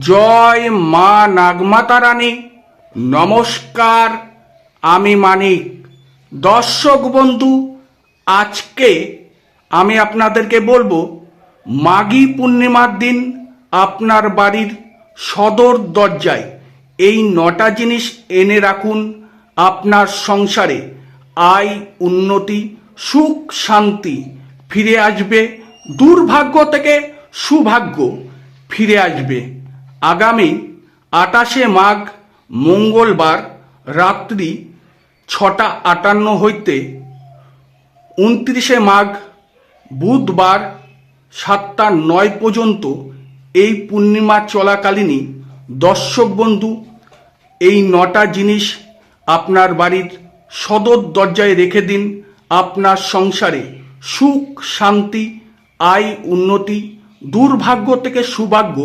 জয় মা নাগমাতা রানী নমস্কার, আমি মানিক। দর্শক বন্ধু, আজকে আমি আপনাদেরকে বলব, মাঘী পূর্ণিমার দিন আপনার বাড়ির সদর দরজায় এই নটা জিনিস এনে রাখুন আপনার সংসারে। আয়, উন্নতি, সুখ, শান্তি ফিরে আসবে। দুর্ভাগ্য থেকে সুভাগ্য ফিরে আসবে। আগামী আটাশে মাঘ মঙ্গলবার রাত্রি ছটা আটান্ন হইতে উনত্রিশে মাঘ বুধবার সাতটা নয় পর্যন্ত এই পূর্ণিমা চলাকালীনই দর্শক বন্ধু, এই নটা জিনিস আপনার বাড়ির সদর দরজায় রেখে দিন। আপনার সংসারে সুখ, শান্তি, আয়, উন্নতি, দুর্ভাগ্য থেকে সুভাগ্য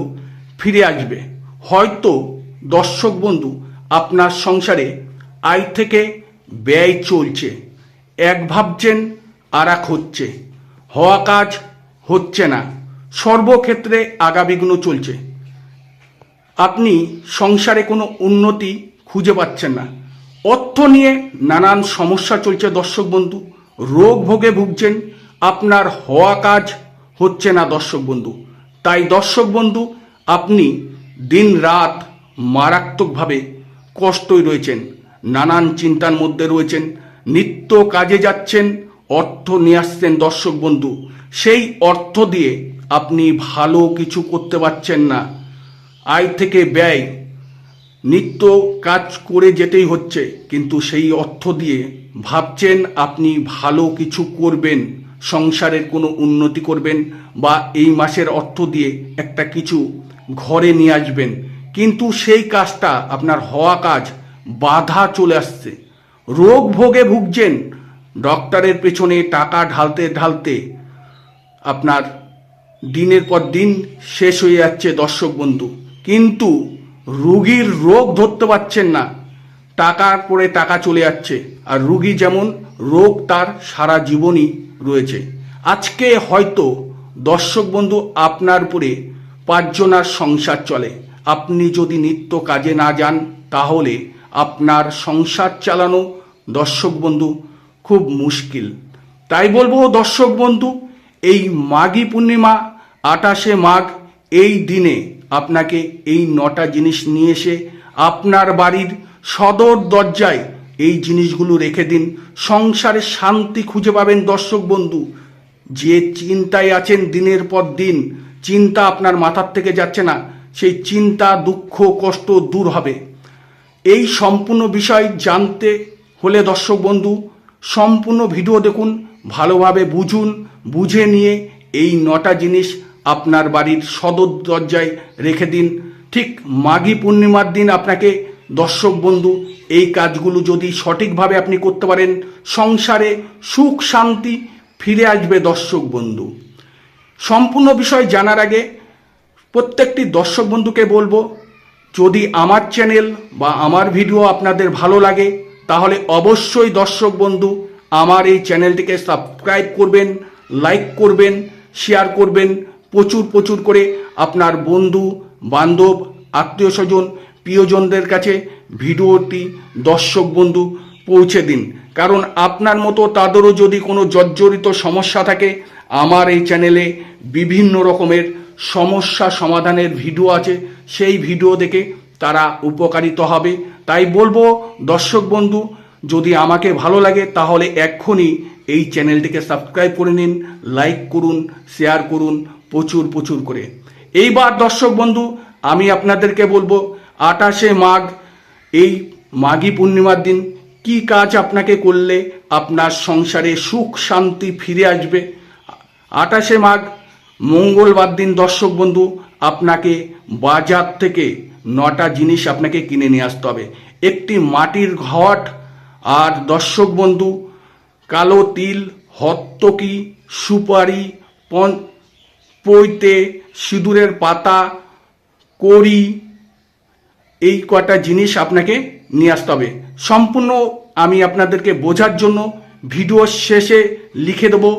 ফিরে আসবে। হয়তো দর্শক বন্ধু, আপনার সংসারে আয় থেকে ব্যয় চলছে। এক ভাবছেন আর এক হচ্ছে। হওয়া কাজ হচ্ছে না। সর্বক্ষেত্রে আগাবিঘ্ন চলছে। আপনি সংসারে কোনো উন্নতি খুঁজে পাচ্ছেন না। অর্থ নিয়ে নানান সমস্যা চলছে দর্শক বন্ধু। রোগ ভোগে ভুগছেন। আপনার হওয়া কাজ হচ্ছে না দর্শক বন্ধু। তাই দর্শক বন্ধু আপনি দিন রাত মারাত্মকভাবে কষ্টই রয়েছেন, নানান চিন্তার মধ্যে রয়েছেন, নিত্য কাজে যাচ্ছেন, অর্থ নিয়ে আসছেন দর্শক বন্ধু। সেই অর্থ দিয়ে আপনি ভালো কিছু করতে পারছেন না। আয় থেকে ব্যয়, নিত্য কাজ করে যেতেই হচ্ছে, কিন্তু সেই অর্থ দিয়ে ভাবছেন আপনি ভালো কিছু করবেন, সংসারের কোনো উন্নতি করবেন, বা এই মাসের অর্থ দিয়ে একটা কিছু ঘরে নিয়ে আসবেন। কিন্তু সেই কাজটা, আপনার হওয়া কাজ, বাধা চলে আসছে। রোগ ভোগে ভুগছেন। ডক্টরের পেছনে টাকা ঢালতে ঢালতে আপনার দিনের পর দিন শেষ হয়ে যাচ্ছে দর্শক বন্ধু। কিন্তু রুগীর রোগ ধরতে পারছেন না। টাকার পরে টাকা চলে যাচ্ছে। আর রুগী যেমন রোগ, তার সারা জীবনই রয়েছে। আজকে হয়তো দর্শক বন্ধু আপনার উপরে পাঁচজনার সংসার চলে। আপনি যদি নিত্য কাজে না যান, তাহলে আপনার সংসার চালানো দর্শক বন্ধু খুব মুশকিল। তাই বলব দর্শক বন্ধু, এই মাঘী পূর্ণিমা, আটাশে মাঘ, এই দিনে আপনাকে এই নটা জিনিস নিয়ে এসে আপনার বাড়ির সদর দরজায় এই জিনিসগুলো রেখে দিন। সংসারে শান্তি খুঁজে পাবেন দর্শক বন্ধু। যে চিন্তায় আছেন দিনের পর দিন চিন্তা আপনার মাথার থেকে যাচ্ছে না, সেই চিন্তা, দুঃখ, কষ্ট দূর হবে। এই সম্পূর্ণ বিষয় জানতে হলে দর্শক বন্ধু, সম্পূর্ণ ভিডিও দেখুন, ভালোভাবে বুঝুন, বুঝে নিয়ে এই নটা জিনিস আপনার বাড়ির সদর দরজায় রেখে দিন। ঠিক মাঘী পূর্ণিমার দিন আপনাকে দর্শক বন্ধু, এই কাজগুলো যদি সঠিকভাবে আপনি করতে পারেন, সংসারে সুখ শান্তি ফিরে আসবে দর্শক বন্ধু। সম্পূর্ণ বিষয় জানার আগে প্রত্যেকটি দর্শক বন্ধুকে বলব, যদি আমার চ্যানেল বা আমার ভিডিও আপনাদের ভালো লাগে, তাহলে অবশ্যই দর্শক বন্ধু আমার এই চ্যানেলটিকে সাবস্ক্রাইব করবেন, লাইক করবেন, শেয়ার করবেন, প্রচুর প্রচুর করে আপনার বন্ধু, বান্ধব, আত্মীয় স্বজন, প্রিয়জনদের কাছে ভিডিওটি দর্শক বন্ধু পৌঁছে দিন। কারণ আপনার মতো তাদেরও যদি কোনো জর্জরিত সমস্যা থাকে আমার এই চ্যানেলে বিভিন্ন রকমের সমস্যা সমাধানের ভিডিও আছে। সেই ভিডিও দেখে তারা উপকারিত হবে। তাই বলব, দর্শক বন্ধু, যদি আমাকে ভালো লাগে, তাহলে এক্ষুনি এই চ্যানেলটিকে সাবস্ক্রাইব করে নিন লাইক করুন শেয়ার করুন, প্রচুর প্রচুর করে। এইবার দর্শক বন্ধু, আমি আপনাদেরকে বলব আটাশে মাঘ, এই মাঘী পূর্ণিমার দিন, কি কাজ আপনাকে করলে আপনার সংসারে সুখ, শান্তি ফিরে আসবে? আটাশে মাঘ, মঙ্গলবার দিন দর্শক বন্ধু, আপনাকে বাজার থেকে নটা জিনিস আপনাকে কিনে নিয়ে আসতে হবে। একটি মাটির ঘট, আর দর্শক বন্ধু, কালো তিল, হত্তকি, সুপারি, পন, পৈতে, সিঁদুরের পাতা, কড়ি, এই কটা জিনিস আপনাকে নিয়ে আসতে হবে। সম্পূর্ণ আমি আপনাদেরকে বোঝার জন্য ভিডিও শেষে লিখে দেবো।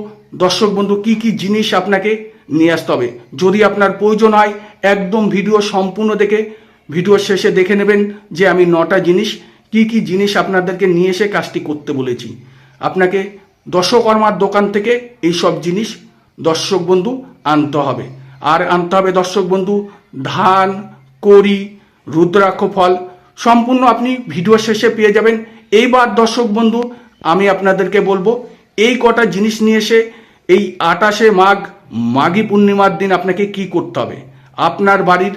দর্শক বন্ধু, কি কি জিনিস আপনাকে নিয়ে আসতে হবে? যদি আপনার প্রয়োজন হয়, একদম ভিডিও সম্পূর্ণ দেখে ভিডিওর শেষে দেখে নেবেন যে আমি নটা জিনিস, কি কি জিনিস আপনাদেরকে নিয়ে এসে কাজটি করতে বলেছি। আপনাকে দশকর্মার দোকান থেকে এই সব জিনিস দর্শক বন্ধু আনতে হবে। আর আনতে হবে দর্শক বন্ধু, ধান, কড়ি, রুদ্রাক্ষ ফল, সম্পূর্ণ আপনি ভিডিও শেষে পেয়ে যাবেন। এইবার দর্শক বন্ধু, আমি আপনাদেরকে বলব, এই কটা জিনিস নিয়ে এসে এই আটাশে মাঘ, মাঘী পূর্ণিমার দিন আপনাকে কি করতে হবে? আপনার বাড়ির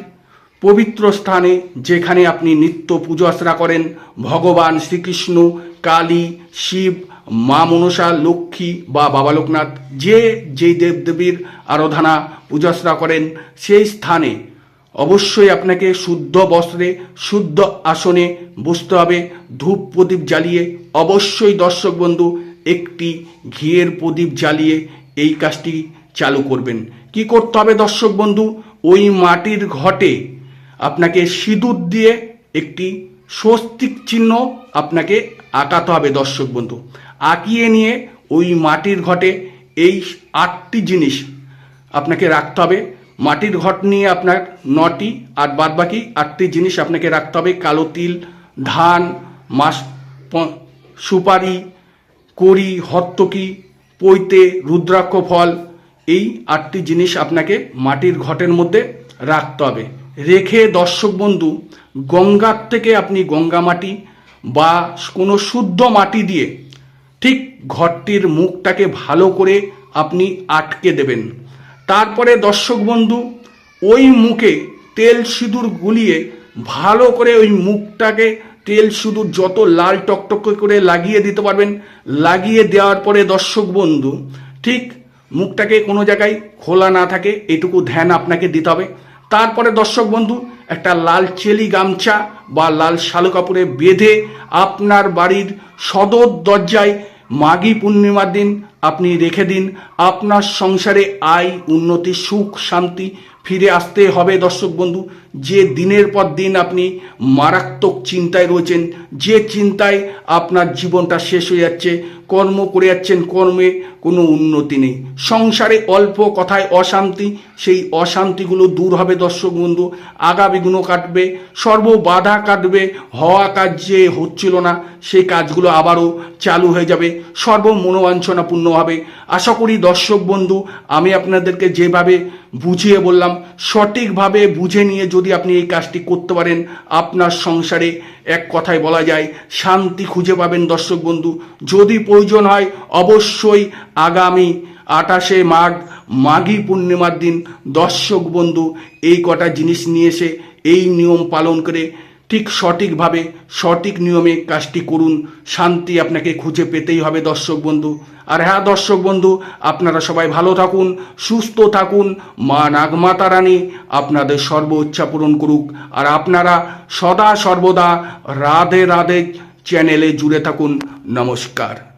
পবিত্র স্থানে যেখানে আপনি নিত্য পুজো আশ্রা করেন, ভগবান শ্রীকৃষ্ণ, কালী, শিব, মা মনসা, লক্ষ্মী বা বাবা লোকনাথ, যে যেই দেবদেবীর আরাধনা পূজাশ্রা করেন, সেই স্থানে অবশ্যই আপনাকে শুদ্ধ বস্ত্রে, শুদ্ধ আসনে বসতে হবে, ধূপ প্রদীপ জ্বালিয়ে। অবশ্যই দর্শক বন্ধু, একটি ঘিয়ের প্রদীপ জ্বালিয়ে এই কাজটি চালু করবেন। কি করতে হবে দর্শক বন্ধু? ওই মাটির ঘটে আপনাকে সিঁদুর দিয়ে একটি স্বস্তিক চিহ্ন আপনাকে আঁকাতে হবে দর্শক বন্ধু। আঁকিয়ে নিয়ে ওই মাটির ঘটে এই আটটি জিনিস আপনাকে রাখতে হবে। মাটির ঘট নিয়ে আপনার নটি, আর বাদ বাকি আটটি জিনিস আপনাকে রাখতে হবে। কালো তিল, ধান মাস সুপারি, কড়ি হত্তকি পৈতে, রুদ্রাক্ষ ফল, এই আটটি জিনিস আপনাকে মাটির ঘটের মধ্যে রাখতে হবে। রেখে দর্শক বন্ধু, গঙ্গার থেকে আপনি গঙ্গা মাটি বা কোনো শুদ্ধ মাটি দিয়ে ঠিক ঘরটির মুখটাকে ভালো করে আপনি আটকে দেবেন। তারপরে দর্শক বন্ধু, ওই মুখে তেল সিঁদুর গুলিয়ে ভালো করে ওই মুখটাকে তেল শুধু যত লাল টকটক করে লাগিয়ে দিতে পারবেন, লাগিয়ে দেওয়ার পরে দর্শক বন্ধু, ঠিক মুখটাকে কোনো জায়গায় খোলা না থাকে, এটুকু ধ্যান আপনাকে দিতে হবে। তারপরে দর্শক বন্ধু, একটা লাল চেলি গামছা বা লাল শালু কাপড়ে বেঁধে আপনার বাড়ির সদর দরজায় মাঘী পূর্ণিমার দিন আপনি রেখে দিন। আপনার সংসারে আয়, উন্নতি, সুখ, শান্তি ফিরে আসতে হবে দর্শক বন্ধু। যে দিনের পর দিন আপনি মারাত্মক চিন্তায় রয়েছেন, যে চিন্তায় আপনার জীবনটা শেষ হয়ে যাচ্ছে, কর্ম করে যাচ্ছেন, কর্মে কোনো উন্নতি নেই। সংসারে অল্প কথায় অশান্তি, সেই অশান্তিগুলো দূর হবে দর্শক বন্ধু। আগামীগুলো কাটবে সর্ব বাধা কাটবে, হওয়া কাজ যে হচ্ছিল না, সেই কাজগুলো আবারও চালু হয়ে যাবে সর্ব মনোবাঞ্ছনাপূর্ণ হবে। আশা করি দর্শক বন্ধু, আমি আপনাদেরকে যেভাবে বুঝিয়ে বললাম, সঠিকভাবে বুঝে নিয়ে যদি আপনি এই কাজটি করতে পারেন, আপনার সংসারে এক কথায় বলা যায় শান্তি খুঁজে পাবেন দর্শক বন্ধু। যদি প্রয়োজন হয়, অবশ্যই আগামী আটাশে মাঘ, মাঘী পূর্ণিমার দিন দর্শক বন্ধু এই কটা জিনিস নিয়ে এসে এই নিয়ম পালন করে ঠিক সঠিকভাবে, সঠিক নিয়মে কাজটি করুন। শান্তি আপনাকে খুঁজে পেতেই হবে দর্শক বন্ধু। আর হ্যাঁ দর্শক বন্ধু, আপনারা সবাই ভালো থাকুন, সুস্থ থাকুন। মা নাগমাতা রানী আপনাদের সর্ব ইচ্ছা পূরণ করুক। আর আপনারা সদা সর্বদা রাধে রাধে চ্যানেলে জুড়ে থাকুন। নমস্কার।